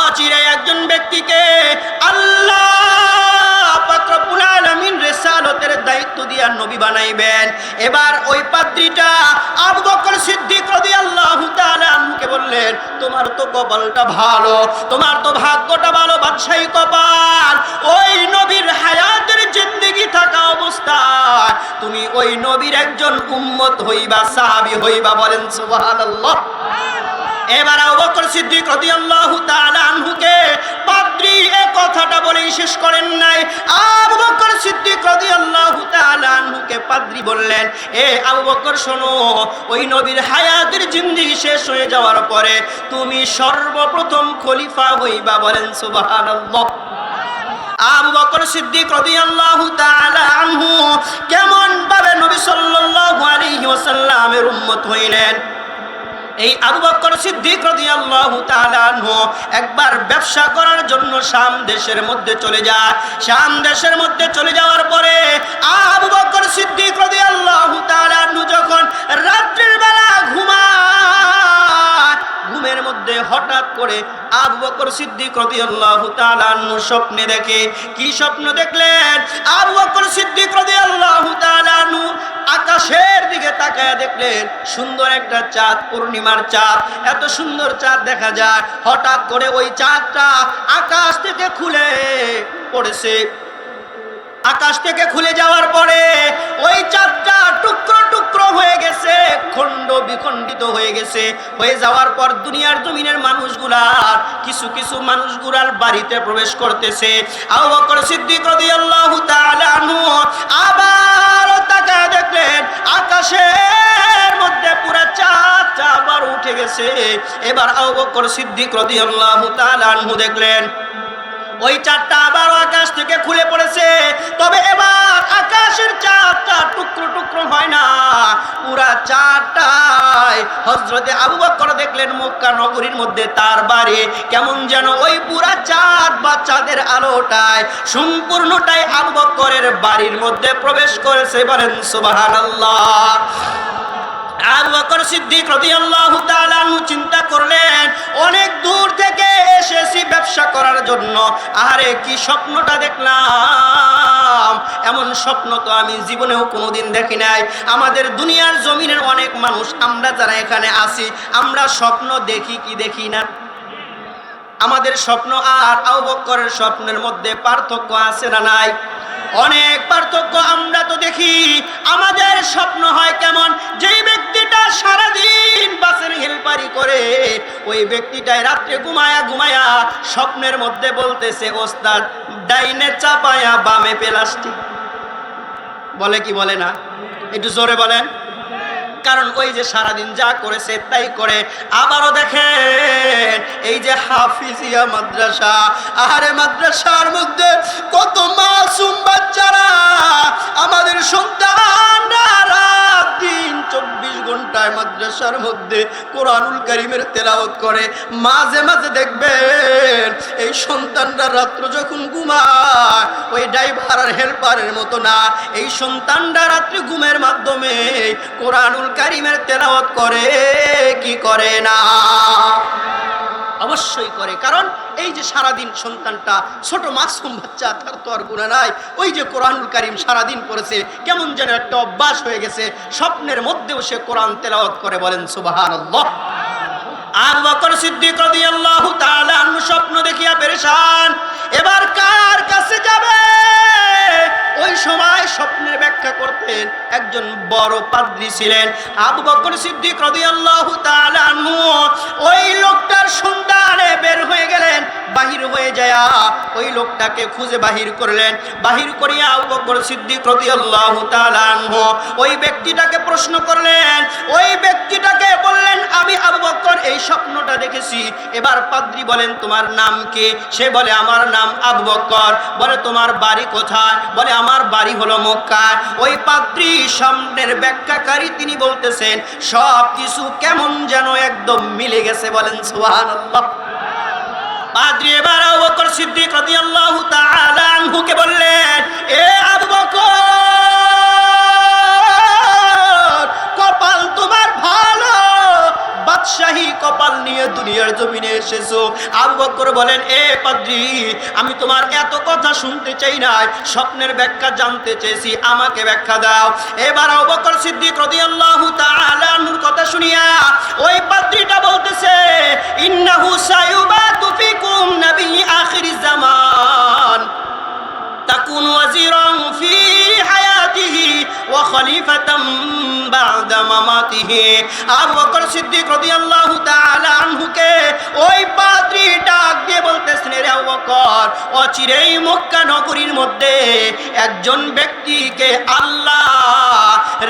অচিরে একজন ব্যক্তিকে আল্লাহ দায়িত্ব দিয়া নবী বানাইবেন। এবার ওই বললেন, তোমার তো কপালটা ভালো, তোমার তো ভাগ্যটা ভালো কপাল। ওই নবীর হায়াতের থাকা অবস্থায় তুমি ওই নবীর একজন উম্মত হইবা, সাহাবী হইবা বলেন সুবহানাল্লাহ। এবার আবু বকর সিদ্দিক রাদিয়াল্লাহু তাআলা আনহুকে পাদ্রী এই কথাটা বলেই শেষ করেন নাই। আবু বকর সিদ্দিক রাদিয়াল্লাহু তাআলা আনহুকে পাদ্রী বললেন, এ আবু বকর, শোনো, ওই নবীর হায়াতের জিন্দেগি শেষ হয়ে যাওয়ার পরে তুমি সর্বপ্রথম খলিফা হইবা বলেন সুবহানাল্লাহ। আবু বকর সিদ্দিক রাদিয়াল্লাহু তাআলা আনহু কেমন ভাবে নবী সাল্লাল্লাহু আলাইহি ওয়াসাল্লামের উম্মত হইলেন? এই আবু বকর সিদ্দিক রাদিয়াল্লাহু তাআলা আনহু একবার ব্যবসা করার জন্য শাম দেশের মধ্যে চলে যায়। শাম দেশের মধ্যে চলে যাওয়ার পরে আবু বকর সিদ্দিক রাদিয়াল্লাহু তাআলা আনহু যখন রাত্রির বেলা ঘুমায়, ঘুমের মধ্যে হঠাৎ করে আবু বকর সিদ্দিক রাদিয়াল্লাহু তাআলা আনহু স্বপ্নে দেখে। কি স্বপ্ন দেখলেন? আবু বকর সিদ্দিক রাদিয়াল্লাহু তাআলা আনহু আকাশের দিকে তাকায় দেখলেন, সুন্দর একটা চাঁদ, পূর্ণিমার চাঁদ। এত সুন্দর চাঁদ দেখা যায়। হঠাৎ করে ওই চাঁদটা আকাশ থেকে খুলে পড়েছে। আকাশ থেকে খুলে যাওয়ার পরে ওই চাঁদটা টুকরো টুকরো হয়ে গেছে, খণ্ড বিখণ্ডিত হয়ে গেছে। হয়ে যাওয়ার পর দুনিয়ার জমিনের মানুষগুলার কিছু কিছু মানুষগুলার বাড়িতে প্রবেশ করতেছে। আবু সিদ্দিক রাদিয়াল্লাহু তাআলা আনহু আবার তাকায় দেখলেন, আকাশের মধ্যে আবার উঠে গেছে। এবার আবু বকর সিদ্দিক রাদিয়াল্লাহু তাআলা দেখলেন ওই চাঁদটা আবার আকাশ থেকে খুলে পড়েছে। তবে এবার আকাশের চাঁদটা টুকরো টুকরো হয় না। পুরা চাঁদটাই হজরতে আবু বকর দেখলেন মক্কা নগরীর মধ্যে তার বাড়ি। কেমন যেন ওই পুরা চাঁদ বা চাঁদের আলোটায় সম্পূর্ণটাই আবু বকরের বাড়ির মধ্যে প্রবেশ করেছে বলেন সুবহানাল্লাহ। আনহু চিন্তা করলেন, অনেক দূর থেকে এসেছি ব্যবসা করার জন্য। আরে, কি স্বপ্নটা দেখলাম? এমন স্বপ্ন তো আমি জীবনেও কোনোদিন দেখি নাই। আমাদের দুনিয়ার জমিনের অনেক মানুষ, আমরা যারা এখানে আছি, আমরা স্বপ্ন দেখি কি দেখি না? আমাদের স্বপ্ন আর বকরের স্বপ্নের মধ্যে পার্থক্য আছে না নাই? অনেক পার্থক্য আমরা তো দেখি। আমাদের স্বপ্ন হয় কেমন? যেই ব্যক্তিটা সারাদিন বাসের হেলপারি করে, ওই ব্যক্তিটাই রাত্রে ঘুমায়া ঘুমায়া স্বপ্নের মধ্যে বলতেছে, ওস্তাদ, ডাইনে চাপায়া বামে প্লাস্টিক। বলে কি বলে না? একটু জোরে বলেন। কারণ ওই যে সারাদিন যা করেছে তাই করে। আবারও দেখেন, এই যে হাফিজিয়া মাদ্রাসা, আহারে মাদ্রাসার মধ্যে কত মাসুম বাচ্চারা ঘন্টায় মাদ্রাসার মধ্যে কোরআনুল করিমের তেলাওত করে, মাঝে মাঝে দেখবেন এই সন্তানরা রাত্র যখন ঘুমায়, ওই ড্রাইভার আর হেল্পারের মতো না। এই সন্তানরা রাত্রে ঘুমের মাধ্যমে কোরআনুল করিমের তেলাওত করে, কি করে না? অবশ্যই করে। কারণ এই যে সারাদিন সন্তানটা, ছোট মাসুম বাচ্চা, তার তো আর গুণা নাই। ওই যে কোরআনুল কারিম সারাদিন পড়েছে, কেমন যেন একটা অভ্যাস হয়ে গেছে। স্বপ্নের মধ্যেও সে কোরআন তেলাওয়াত করে বলেন তাআলা আনহু স্বপ্ন দেখিয়া পেরেশান, এবার কার কাছে যাবে? ওই সময় স্বপ্নের ব্যাখ্যা করতেন একজন বড় পাদ্রী ছিলেন আবু বকর সিদ্দিক রাদিয়াল্লাহু তাআলা আনহু। ওই লোকটার সন্ধানে বের হয়ে গেলেন, বাহির হয়ে যায় ওই লোকটাকে খুঁজে বাহির করলেন। বাহির করিয়া আবু বকর সিদ্দিক রাদিয়াল্লাহু তাআলা আনহু ওই ব্যক্তিটাকে প্রশ্ন করলেন, ওই ব্যক্তিটাকে এই স্বপ্নটা দেখেছি। এবার পাদ্রি বলেন, তোমার নাম কে? সে বলে, আমার নাম আবু বকর বলে, তোমার বাড়ি কোথায়? বলে, আমার বাড়ি হলো মক্কা ওই পাদ্রী সামনের ব্যাখ্যাকারী তিনি বলতেছেন, সব কিছু কেমন যেন একদম মিলে গেছে। বলেন, সুবহানাল্লাহ। পাদ্রী এবার আবু বকর সিদ্দিক রাদিয়াল্লাহু তাআলা আনহুকে বললেন, এ আবু বকর বাদশাহী কপাল নিয়ে দুনিয়ার জমিনে এসেছ। আবু বকর বলেন, এ পাদ্রী, আমি তোমার এত কথা শুনতে চাই না স্বপ্নের ব্যাখ্যা জানতে চেয়েছি, আমাকে ব্যাখ্যা দাও। এবার আবু বকর সিদ্দিক রাদিয়াল্লাহু তাআলা আনহুর কথা শুনিয়া ওই পাদ্রীটা বলতেছে, ইন্নাহু সায়ুবাতু ফিকুম নবী আখির জামান। تكون وزيرا في حياته وخليفة بعد مماته আবু বকর সিদ্দিক রাদিয়াল্লাহু তাআলা আনহুকে ওই পাদ্রী ডাক দিয়ে বলতেছেন রে আবু বকর অচিরেই মক্কা নগরীর মধ্যে একজন ব্যক্তিকে আল্লাহ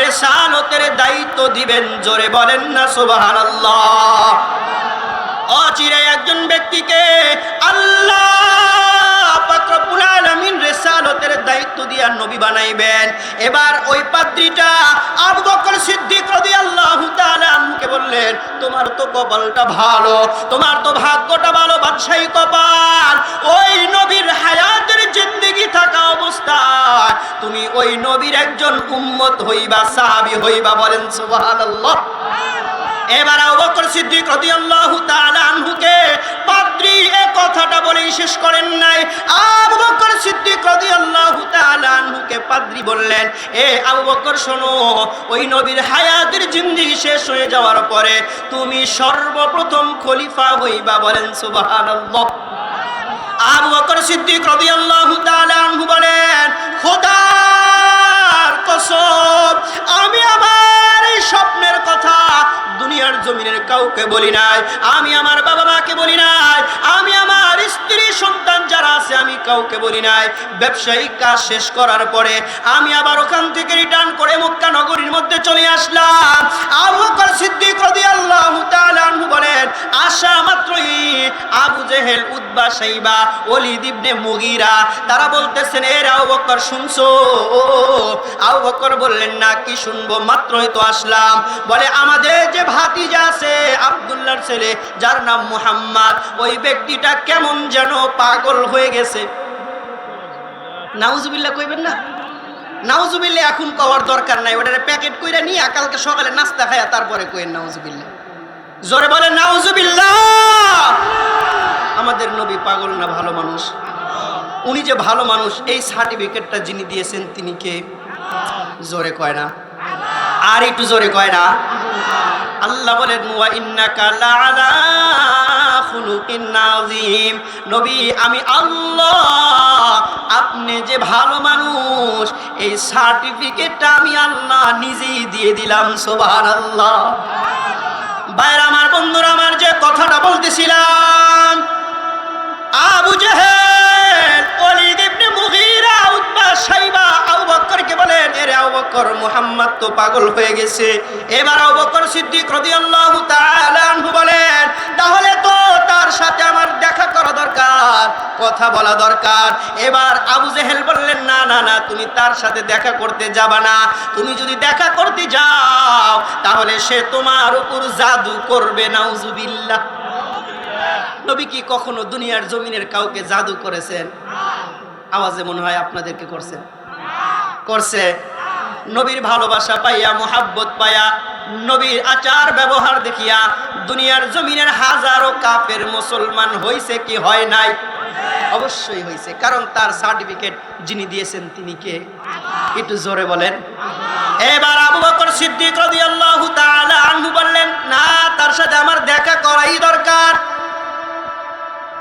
রেসালতের দায়িত্ব দিবেন জোরে বলেন না সুবহানাল্লাহ অচিরে একজন ব্যক্তিকে আল্লাহ পাক রব্বুল রেসালতের দায়িত্ব দিয়া নবী বানাইবেন। এবার ওই পাদ্রীটা আবু বকর সিদ্দিক রাদিয়াল্লাহু তাআলা আনহুকে বললেন, তোমার তো কপালটা ভালো, তোমার তো ভাগ্যটা ভালো, বাদশাহী কপাল। ওই নবীর হায়াতের জিন্দেগি থাকা অবস্থায় তুমি ওই নবীর একজন উম্মত হইবা, সাহাবী হইবা বলেন সুবহানাল্লাহ। এবার আবু বকর সিদ্দিক রাদিয়াল্লাহু তাআলা আনহুকে পাদ্রী এই কথাটা বলেই শেষ করেন নাই। আবু বকর সিদ্দিক রাদিয়াল্লাহু তাআলা আনহুকে পাদ্রী বললেন, এ আবু বকর, শোনো, ওই নবীর হায়াতের জিন্দেগি শেষ হয়ে যাওয়ার পরে তুমি সর্বপ্রথম খলিফা হইবা বলেন সুবহানাল্লাহ। আবু বকর সিদ্দিক রাদিয়াল্লাহু তাআলা আনহু বলেন খোদার কাউকে বলি নাই আমি আমার বাবা মাকে বলি নাই আমি আমার স্ত্রী সন্তান আছে, আমি কাউকে বলি নাই। ব্যবসায়িক কাজ শেষ করার পরে আমি আবার ওখান থেকে রিটার্ন করে মক্কা নগরীর মধ্যে চলে আসলাম। আবু বকর সিদ্দিক রাদিয়াল্লাহু তাআলা আনহু বলেন আসা মাত্রই আবু জেহেল উদ্বা সাইবা ওলিদ ইবনে মুগিরা, তারা বলতেছেন, এর আবু বকর শুনছো? আবু বকর বললেন, না, কি শুনব? মাত্রই তো আসলাম। বলে, আমাদের যে ভাতিজা আছে, আব্দুল্লাহর ছেলে, যার নাম মুহাম্মদ, ওই ব্যক্তিটা কেমন যেন পাগল হয়ে গেছে। নাউজুবিল্লাহ কইবেন না? নাউজুবিল্লাহ এখন কওয়ার দরকার নাই, ওটারে প্যাকেট কইরা নিয়ে কালকে সকালে নাস্তা খায়া তারপরে কইেন নাউজুবিল্লাহ। জোরে বলে নাউজুবিল্লাহ! আমাদের নবী পাগল না ভালো মানুষ? উনি যে ভালো মানুষ, এই সার্টিফিকেটটা যিনি দিয়েছেন তিনি কে? জোরে কয় না। আর একটু জোরে কয় না। আল্লাহ বলেন, ওয়া ইন্নাকা লাআলা আমি আল্লাহ, আপনি যে ভালো মানুষ, এই সার্টিফিকেটটা আমি আল্লাহ নিজেই দিয়ে দিলাম, সুবহানাল্লাহ। বাইরে আমার, বন্ধুরা আমার, যে কথাটা বলতেছিলাম, আবু জেহেল ওয়ালিদ সাইবা বলেন, এরে আবু বকর, মুহাম্মদ তো পাগল হয়ে গেছে। এবার বলেন, তাহলে তো তার সাথে আমার দেখা করা দরকার, কথা বলা দরকার। এবার আবু জেহেল বললেন, না না না, তুমি তার সাথে দেখা করতে যাবা না। তুমি যদি দেখা করতে যাও, তাহলে সে তোমার উপর জাদু করবে, নাউজুবিল্লাহ। নবী কি কখনো দুনিয়ার জমিনের কাউকে জাদু করেছেন? আওয়াজে মনে হয় আপনাদেরকে করছেন করছে। নবীর ভালোবাসা পাইয়া, মোহাব্বত পাইয়া, নবীর আচার ব্যবহার দেখিয়া দুনিয়ার জমিনের হাজারো কাপের মুসলমান হইছে কি হয় নাই? অবশ্যই হয়েছে কারণ তার সার্টিফিকেট যিনি দিয়েছেন তিনি কে? একটু জোরে বলেন। এবার আবু বকর সিদ্দিক রাদিয়াল্লাহু তাআলা আনহু বললেন, না, তার সাথে আমার দেখা করাই দরকার।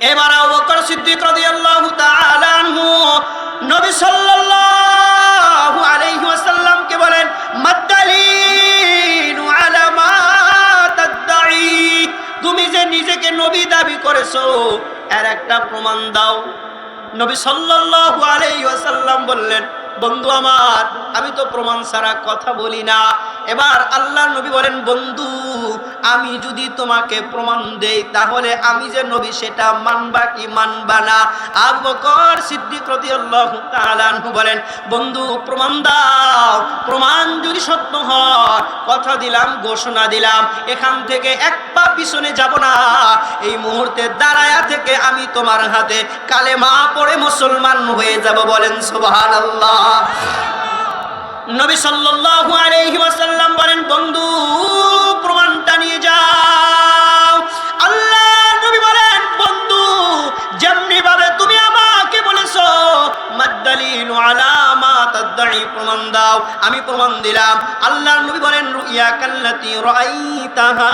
এবার আবু বকর সিদ্দিক রাদিয়াল্লাহু তাআলা আনহু নবী সাল্লাল্লাহু আলাইহি ওয়াসাল্লামকে বলেন মাদ্দালিনু আলা মা তাদঈ তুমি যে নিজেকে নবী দাবি করেছ, এর একটা প্রমাণ দাও। নবী সাল্লাল্লাহু আলাইহি ওয়াসাল্লাম বললেন, বন্ধু আমার, আমি তো প্রমাণ ছাড়া কথা বলি না। এবার আল্লাহ নবী বলেন, বন্ধু আমি যদি তোমাকে প্রমাণ দেই, তাহলে আমি যে নবী সেটা মানবা কি মানবা না? আবু বকর সিদ্দিক রাদিয়াল্লাহু তাআলা বলেন, বন্ধু, প্রমাণ দাও। প্রমাণ যদি সত্য হয়, কথা দিলাম, ঘোষণা দিলাম, এখান থেকে এক পা পিছনে যাব না। এই মুহূর্তে দাঁড়ায়া থেকে আমি তোমার হাতে কালেমা পড়ে মুসলমান হয়ে যাব বলেন সুবহানাল্লাহ। নবী সাল্লাল্লাহু আলাইহি ওয়াসাল্লাম বলেন, বন্ধু প্রমাণটা নিয়ে যাও। আল্লাহ নবী বলেন, বন্ধু যেমনি ভাবে তুমি আমাকে বলেছ, মাদ্দালিনু আলা মা তাদঈ প্রমাণ দাও। আমি প্রমাণ দিলাম। আল্লাহর নবী বলেন, রুইয়া কাল্লাতি রাআইতাহা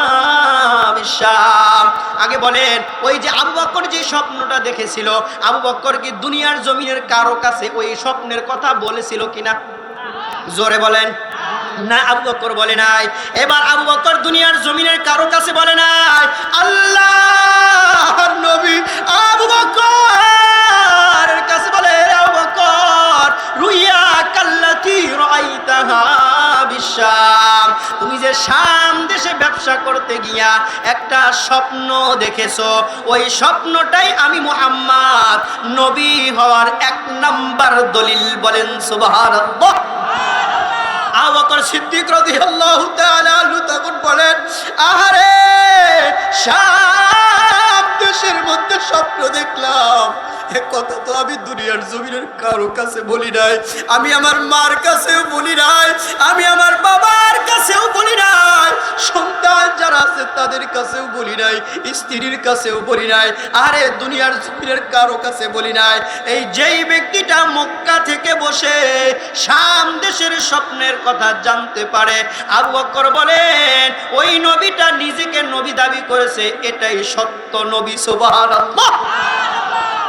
বিশাম আগে বলেন, ওই যে আবু বকর যে স্বপ্নটা দেখেছিল, আবু বকর কি দুনিয়ার জমিনের কারও কাছে ওই স্বপ্নের কথা বলেছিল কিনা? জোরে বলেন। না, আবু বকর বলে নাই। এবার আবু বকর দুনিয়ার জমিনের কারও কাছে বলে নাই আল্লাহ নবী আবু বকর কাছে বলে আবু বকর রুইয়া কাল্লাতি রাইতাহা বিশাম। তুমি যে শাম দেশে ব্যবসা করতে গিয়া একটা স্বপ্ন দেখেছ, ওই স্বপ্নটাই আমি মুহাম্মদ নবী হওয়ার এক নাম্বার দলিল বলেন সুবহানাল্লাহ। আবু বকর সিদ্দিক রাদিয়াল্লাহু তাআলা আনহু তখন বলেন আহারে শাম দেশের মধ্যে স্বপ্ন দেখলাম এ কথা তো আমি দুনিয়ার জমিনের কারও কাছে বলি নাই। আমি আমার মার কাছেও বলি নাই। আমি আমার বাবার কাছেও বলি নাই। সন্তান যারা আছে তাদের কাছেও বলি নাই। স্ত্রীর কাছেও বলি নাই। আরে দুনিয়ার জমিনের কারও কাছে বলি নাই। এই যেই ব্যক্তিটা মক্কা থেকে বসে শাম দেশের স্বপ্নের কথা জানতে পারে, আবু বকর বলেন, ওই নবীটা নিজেকে নবী দাবি করেছে। এটাই সত্য নবী, সুবহানাল্লাহ।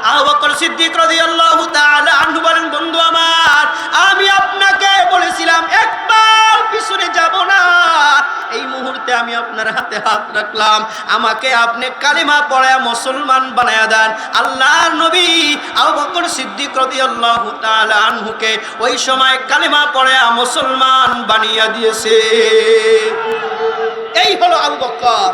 আবু বকর সিদ্দিক রাদিয়াল্লাহু তাআলা আনহু বলেন, বন্ধু আমার, আমি আপনাকে বলেছিলাম, একবার পিছনে যাব না। এই মুহূর্তে আমি আপনার হাতে হাত রাখলাম। আমাকে আপনি কালিমা পড়ায় মুসলমান বানায়া দেন। আল্লাহর নবী আবু বকর সিদ্দিক রাদিয়াল্লাহু তাআলা আনহুকে ওই সময় কালিমা পড়ায় মুসলমান বানিয়ে দিয়েছে। এই হলো আবু বকর।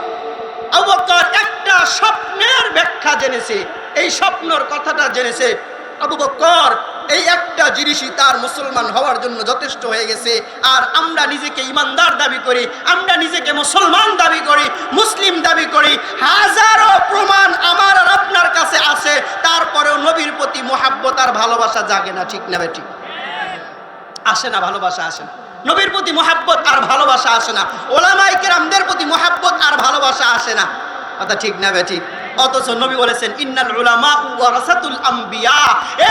আবু বকর একটা স্বপ্নের ব্যাখ্যা জেনেছে। এই স্বপ্নর কথাটা জেনেছে আবু বকর এই একটা জিনিসই তার মুসলমান হওয়ার জন্য যথেষ্ট হয়ে গেছে। আর আমরা নিজেকে ইমানদার দাবি করি, আমরা নিজেকে মুসলমান দাবি করি, মুসলিম দাবি করি। হাজারো প্রমাণ আমার আর আপনার কাছে আছে। তারপরেও নবীর প্রতি মোহাব্বত আর ভালোবাসা জাগে না, ঠিক না ঠিক। আসে না, ভালোবাসা আসে না। নবীর প্রতি মোহাব্বত আর ভালোবাসা আসে না। ওলামাই কেরামদের প্রতি মোহাব্বত আর ভালোবাসা আসে না। কথা ঠিক না ঠিক। অথচ নবী বলেছেন, ইন্নাল উলামা ওয়ারাসাতুল আম্বিয়া।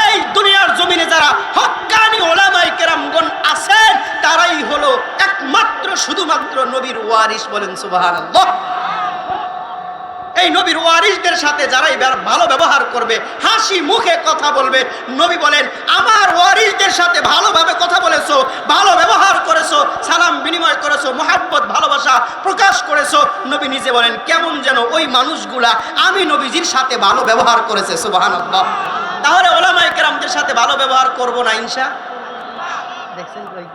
এই দুনিয়ার জমিনে যারা হক্কানি ওলামায়ে কেরামগণ আছেন, তারাই হলো একমাত্র, শুধুমাত্র নবীর ওয়ারিস বলেন, সুবহানাল্লাহ। এই নবীর ওয়ারিসদের সাথে যারাই ব্যা- ভালো ব্যবহার করবে, হাসি মুখে কথা বলবে, নবী বলেন, আমার ওয়ারিসদের সাথে ভালোভাবে কথা বলেছ, ভালো ব্যবহার করেছ, সালাম বিনিময় করেছ, মোহাব্বত, ভালোবাসা প্রকাশ করেছ। নবী নিজে বলেন, কেমন যেন ওই মানুষগুলা আমি নবীজির সাথে ভালো ব্যবহার করেছে, সুবহানাল্লাহ। তাহলে ওলামায়ে কেরামদের সাথে ভালো ব্যবহার করব না, ইনশা? দেখছেন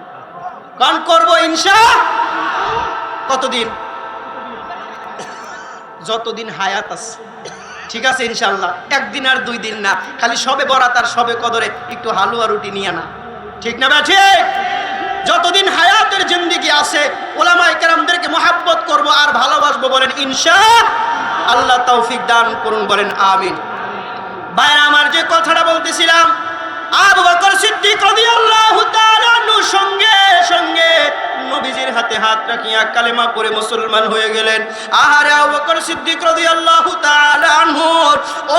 কন করব, ইনশা? কতদিন? যতদিন হায়াত আছে। ঠিক আছে ইনশাল্লাহ একদিন আর দুই দিন না। খালি সবে বরাত আর সবে কদরে একটু হালুয়া রুটি নিয়ে না। ঠিক না ঠিক? যতদিন হায়াতের জিন্দিগি আছে কেরামদেরকে মহাব্বত করব আর ভালোবাসবো বলেন ইনশা আল্লাহ তৌফিক দান করুন বলেন, আমিন। ভাইরা, আমার যে কথাটা বলতেছিলাম, আবু বকর সিদ্দিক রাদিয়াল্লাহু তাআলা সঙ্গে সঙ্গে নবীজির হাতে হাত রাখিয়া কালেমা পরে মুসলমান হয়ে গেলেন। আহারে আবু বকর সিদ্দিক রাদিয়াল্লাহু তাআলা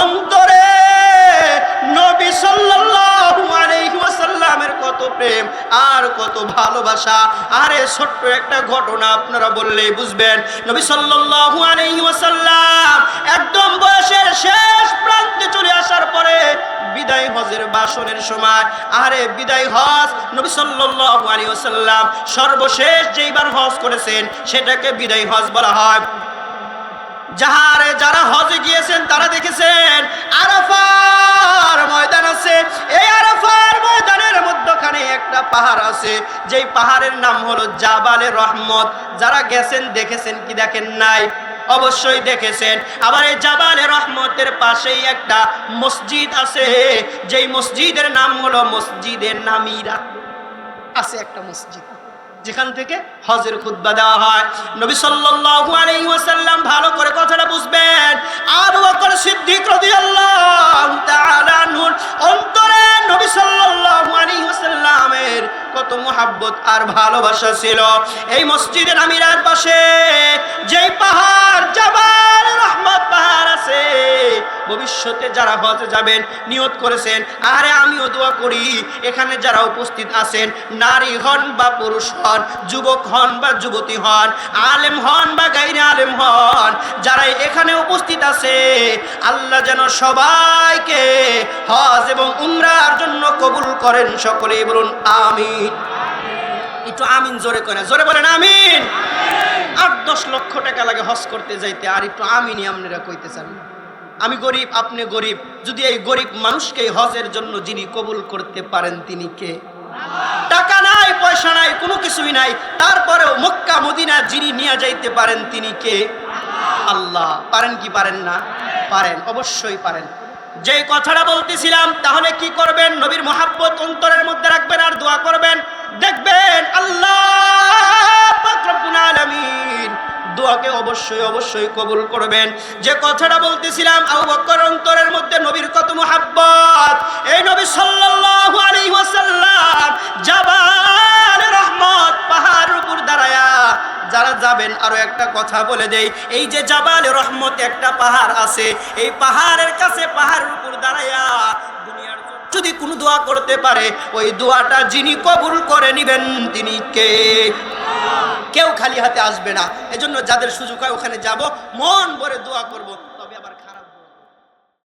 অন্তরে কত ভালোবাসা। আরে ছোট্ট একটা ঘটনা আপনারা বললেই বুঝবেন। নবী সাল্লাল্লাহু আলাইহি ওয়াসাল্লাম একদম বয়সের শেষ প্রান্তে চলে আসার পরে বিদায় হজের বাসনের সময়, আরে বিদায় হজ নবী সাল্লাল্লাহু আলাইহি ওয়াসাল্লাম সর্বশেষ যেইবার হজ করেছেন, সেটাকে বিদায় হজ বলা হয়। যাহারে যারা হজে গিয়েছেন, তারা দেখেছেন আরাফার ময়দান আছে। এই আরাফার ময়দানের পাহাড় আছে, যেই পাহাড়ের নাম হলো জাবালে রহমত। যারা গেছেন, দেখেছেন কি দেখেন নাই? অবশ্যই দেখেছেন। আবার এই জাবালে রহমতের পাশেই একটা মসজিদ আছে। যেই মসজিদের নাম হলো মসজিদের নামিরা। আছে একটা মসজিদ। যেখান থেকে হজের খুতবা দেওয়া হয়। নবী সাল্লাল্লাহু আলাইহি ওয়াসাল্লাম ভালো করে কথাটা বুঝবেন। আবু বকর সিদ্দিক রাদিয়াল্লাহু তাআলা আনহুর অন্তরে নবী সাল্লাল্লাহু আলাইহি ওয়াসাল্লামের কত আর ভালোবাসা ছিল। এই মসজিদের পাহাড়, জাবাল, রহমত পাহাড় আছে, ভবিষ্যতে যারা হজে যাবেন, নিয়ত করেছেন, আরে আমিও দোয়া করি, এখানে যারা উপস্থিত আছেন, নারী হন বা পুরুষ হন, যুবক হন বা যুবতী হন, আলেম হন বা গাইরে আলেম হন যারা এখানে উপস্থিত আছে, আল্লাহ যেন সবাইকে হজ এবং উমরার জন্য কবুল করেন সকলেই বলুন, আমিন। একটু আমিন জোরে করে জোরে বলেন, আমিন। আট দশ লক্ষ টাকা লাগে হজ করতে যাইতে, আর একটু আমিনই আপনারা কইতে চান আমি গরিব, আপনি গরিব। যদি এই গরিব মানুষকে হজের জন্য যিনি কবুল করতে পারেন, তিনি কে? টাকা নাই, পয়সা নাই, কোনো কিছুই নাই। তারপরেও মক্কা, মদিনা যিনি নিয়ে যাইতে পারেন, তিনি কে? আল্লাহ। পারেন কি পারেন না? পারেন, অবশ্যই পারেন। যে কথাটা বলতেছিলাম, তাহলে কি করবেন? নবীর মহাব্বত অন্তরের মধ্যে রাখবেন আর দোয়া করবেন। দেখবেন আল্লাহ দোয়াকে অবশ্যই অবশ্যই কবুল করবেন। যে কথাটা বলতেছিলাম, আবু বকর অন্তরের মধ্যে নবীর কত মোহাব্বত। এই নবী সাল্লাল্লাহু আলাইহি ওয়াসাল্লাম জাবাল যারা যাবেন, আরও একটা কথা বলে দেই। এই যে জাবাল রহমত একটা পাহাড় আছে, এই পাহাড়ের কাছে পাহাড়ের উপর দাঁড়াইয়া যদি কোনো দোয়া করতে পারে, ওই দোয়াটা যিনি কবুল করে নিবেন, তিনি কে? কেউ খালি হাতে আসবে না। এজন্য যাদের সুযোগ হয় ওখানে যাব, মন ভরে দোয়া করব।